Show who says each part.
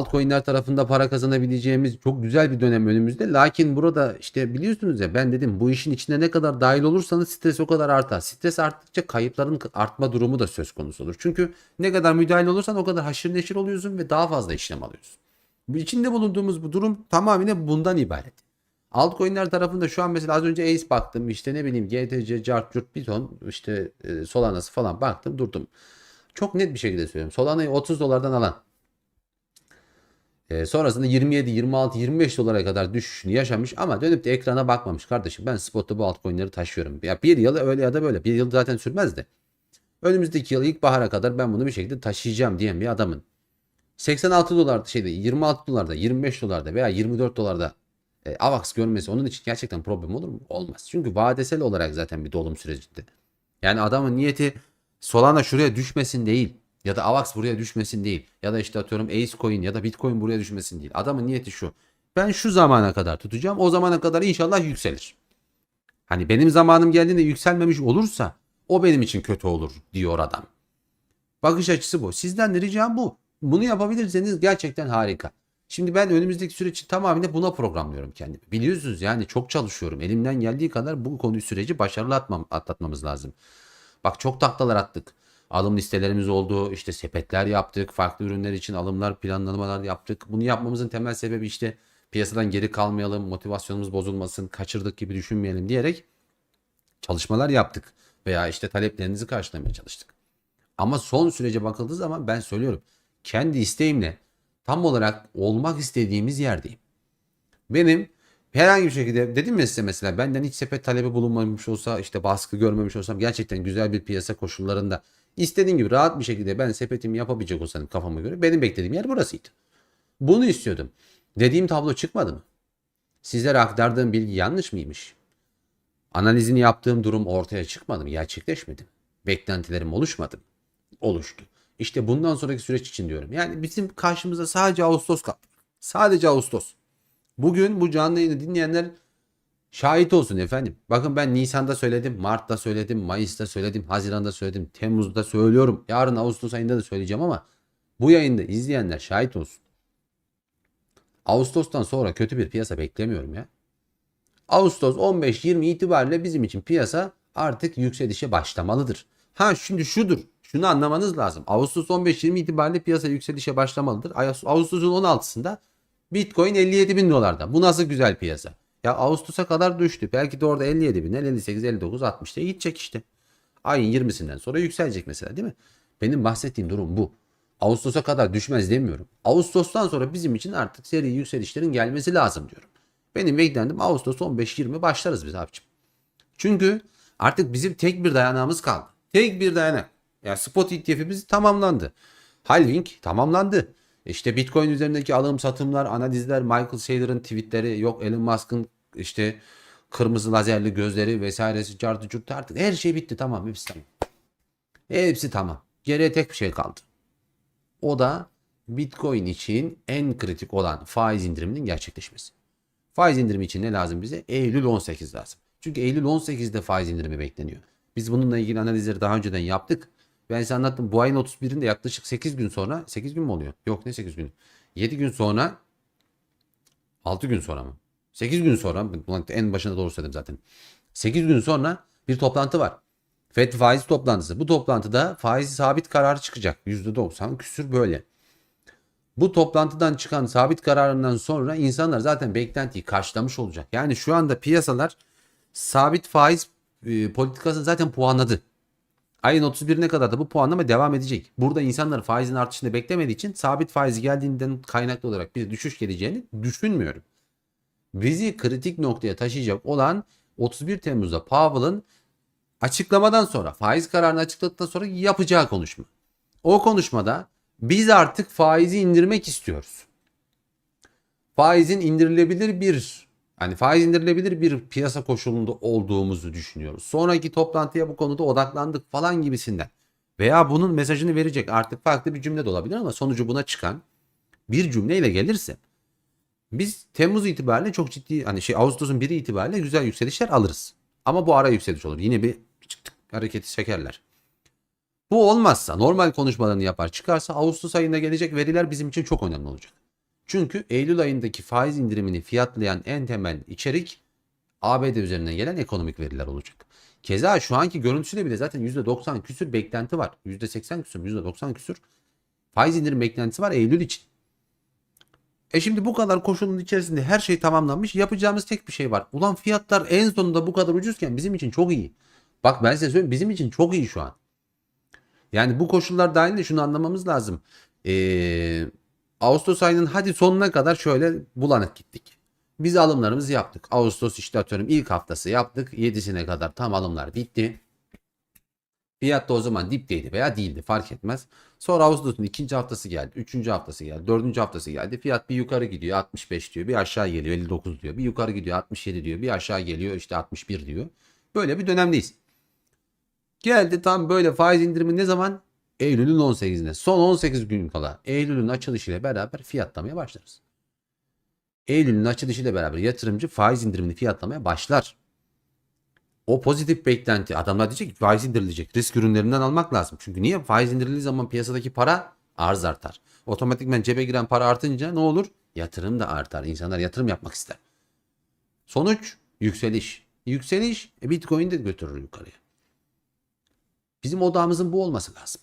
Speaker 1: altcoin'ler tarafında para kazanabileceğimiz çok güzel bir dönem önümüzde. Lakin burada işte biliyorsunuz ya ben dedim bu işin içine ne kadar dahil olursanız stres o kadar artar. Stres arttıkça kayıpların artma durumu da söz konusu olur. Çünkü ne kadar müdahil olursan o kadar haşır neşir oluyorsun ve daha fazla işlem alıyorsun. İçinde bulunduğumuz bu durum tamamıyla bundan ibaret. Altcoin'ler tarafında şu an mesela az önce Ace baktım işte ne bileyim GTC, Cart, Curt, Piton işte e, Solana'sı falan baktım durdum. Çok net bir şekilde söylüyorum. Solana'yı 30 dolardan alan e, sonrasında 27, 26, 25 dolara kadar düşüşünü yaşamış ama dönüp de ekrana bakmamış kardeşim. Ben spotta bu altcoin'leri taşıyorum. Ya bir yıl öyle ya da böyle. Bir yıl zaten sürmez de. Önümüzdeki yıl ilkbahara kadar ben bunu bir şekilde taşıyacağım diyen bir adamın 86 dolarda şeyde 26 dolarda 25 dolarda veya 24 dolarda e, AVAX görmesi onun için gerçekten problem olur mu? Olmaz. Çünkü vadesel olarak zaten bir dolum sürecinde. Yani adamın niyeti Solana şuraya düşmesin değil. Ya da AVAX buraya düşmesin değil. Ya da işte atıyorum Ace Coin ya da Bitcoin buraya düşmesin değil. Adamın niyeti şu. Ben şu zamana kadar tutacağım. O zamana kadar inşallah yükselir. Hani benim zamanım geldiğinde yükselmemiş olursa o benim için kötü olur diyor adam. Bakış açısı bu. Sizden de ricam bu. Bunu yapabilirseniz gerçekten harika. Şimdi ben önümüzdeki süreç tamamıyla buna programlıyorum kendimi. Biliyorsunuz yani çok çalışıyorum. Elimden geldiği kadar bu konuyu süreci başarılı atmam, atlatmamız lazım. Bak çok taktalar attık. Alım listelerimiz oldu. işte sepetler yaptık. Farklı ürünler için alımlar, planlamalar yaptık. Bunu yapmamızın temel sebebi işte piyasadan geri kalmayalım, motivasyonumuz bozulmasın, kaçırdık gibi düşünmeyelim diyerek çalışmalar yaptık. Veya işte taleplerinizi karşılamaya çalıştık. Ama son sürece bakıldığı zaman ben söylüyorum. Kendi isteğimle tam olarak olmak istediğimiz yerdeyim. Benim herhangi bir şekilde dedim ya size mesela benden hiç sepet talebi bulunmamış olsa işte baskı görmemiş olsam gerçekten güzel bir piyasa koşullarında istediğim gibi rahat bir şekilde ben sepetimi yapabilecek olsam kafama göre benim beklediğim yer burasıydı. Bunu istiyordum. Dediğim tablo çıkmadı mı? Sizlere aktardığım bilgi yanlış mıymış? Analizini yaptığım durum ortaya çıkmadı mı? Gerçekleşmedi. mi? Beklentilerim oluşmadı mı? Oluştu. İşte bundan sonraki süreç için diyorum. Yani bizim karşımıza sadece Ağustos kaldı. Sadece Ağustos. Bugün bu canlı yayını dinleyenler şahit olsun efendim. Bakın ben Nisan'da söyledim, Mart'ta söyledim, Mayıs'ta söyledim, Haziran'da söyledim, Temmuz'da söylüyorum. Yarın Ağustos ayında da söyleyeceğim ama bu yayında izleyenler şahit olsun. Ağustos'tan sonra kötü bir piyasa beklemiyorum ya. Ağustos 15-20 itibariyle bizim için piyasa artık yükselişe başlamalıdır. Ha şimdi şudur. Şunu anlamanız lazım. Ağustos 15-20 itibariyle piyasa yükselişe başlamalıdır. Ağustos'un 16'sında Bitcoin 57 bin dolarda. Bu nasıl güzel piyasa? Ya Ağustos'a kadar düştü. Belki de orada 57 bin, 58, 59, 60 diye gidecek işte. Ayın 20'sinden sonra yükselecek mesela değil mi? Benim bahsettiğim durum bu. Ağustos'a kadar düşmez demiyorum. Ağustos'tan sonra bizim için artık seri yükselişlerin gelmesi lazım diyorum. Benim beklentim Ağustos 15-20 başlarız biz abicim. Çünkü artık bizim tek bir dayanağımız kaldı. Tek bir dayanak. Yani spot ETF'imiz tamamlandı. Halving tamamlandı. İşte Bitcoin üzerindeki alım satımlar, analizler, Michael Saylor'ın tweetleri, yok Elon Musk'ın işte kırmızı lazerli gözleri vesairesi, cartı curtu artık her şey bitti tamam hepsi tamam. Hepsi tamam. Geriye tek bir şey kaldı. O da Bitcoin için en kritik olan faiz indiriminin gerçekleşmesi. Faiz indirimi için ne lazım bize? Eylül 18 lazım. Çünkü Eylül 18'de faiz indirimi bekleniyor. Biz bununla ilgili analizleri daha önceden yaptık. Ben size anlattım. Bu ayın 31'inde yaklaşık 8 gün sonra 8 gün mü oluyor? Yok ne 8 gün? 7 gün sonra 6 gün sonra mı? 8 gün sonra en başında doğru söyledim zaten. 8 gün sonra bir toplantı var. FED faiz toplantısı. Bu toplantıda faiz sabit kararı çıkacak. %90 küsür böyle. Bu toplantıdan çıkan sabit kararından sonra insanlar zaten beklentiyi karşılamış olacak. Yani şu anda piyasalar sabit faiz e, politikasını zaten puanladı. Ayın 31'ine kadar da bu puanlama devam edecek. Burada insanlar faizin artışını beklemediği için sabit faiz geldiğinden kaynaklı olarak bir düşüş geleceğini düşünmüyorum. Bizi kritik noktaya taşıyacak olan 31 Temmuz'da Powell'ın açıklamadan sonra faiz kararını açıkladıktan sonra yapacağı konuşma. O konuşmada biz artık faizi indirmek istiyoruz. Faizin indirilebilir bir hani faiz indirilebilir bir piyasa koşulunda olduğumuzu düşünüyoruz. Sonraki toplantıya bu konuda odaklandık falan gibisinden. Veya bunun mesajını verecek artık farklı bir cümle de olabilir ama sonucu buna çıkan bir cümleyle gelirse biz Temmuz itibariyle çok ciddi hani şey Ağustos'un biri itibariyle güzel yükselişler alırız. Ama bu ara yükseliş olur. Yine bir çıktık hareketi çekerler. Bu olmazsa normal konuşmalarını yapar çıkarsa Ağustos ayında gelecek veriler bizim için çok önemli olacak. Çünkü Eylül ayındaki faiz indirimini fiyatlayan en temel içerik ABD üzerinden gelen ekonomik veriler olacak. Keza şu anki görüntüsüyle bile zaten %90 küsür beklenti var. %80 küsür, %90 küsür faiz indirim beklentisi var Eylül için. E şimdi bu kadar koşulun içerisinde her şey tamamlanmış. Yapacağımız tek bir şey var. Ulan fiyatlar en sonunda bu kadar ucuzken bizim için çok iyi. Bak ben size söyleyeyim bizim için çok iyi şu an. Yani bu koşullar dahilinde şunu anlamamız lazım. Ee, Ağustos ayının hadi sonuna kadar şöyle bulanık gittik. Biz alımlarımızı yaptık. Ağustos işte atıyorum ilk haftası yaptık. 7'sine kadar tam alımlar bitti. Fiyat da o zaman dipteydi veya değildi fark etmez. Sonra Ağustos'un ikinci haftası geldi. Üçüncü haftası geldi. Dördüncü haftası geldi. Fiyat bir yukarı gidiyor 65 diyor. Bir aşağı geliyor 59 diyor. Bir yukarı gidiyor 67 diyor. Bir aşağı geliyor işte 61 diyor. Böyle bir dönemdeyiz. Geldi tam böyle faiz indirimi ne zaman? Eylül'ün 18'inde. Son 18 gün kala Eylül'ün açılışıyla beraber fiyatlamaya başlarız. Eylül'ün açılışıyla beraber yatırımcı faiz indirimini fiyatlamaya başlar. O pozitif beklenti adamlar diyecek ki faiz indirilecek. Risk ürünlerinden almak lazım. Çünkü niye? Faiz indirildiği zaman piyasadaki para arz artar. Otomatikman cebe giren para artınca ne olur? Yatırım da artar. İnsanlar yatırım yapmak ister. Sonuç yükseliş. Yükseliş e, Bitcoin de götürür yukarıya. Bizim odağımızın bu olması lazım.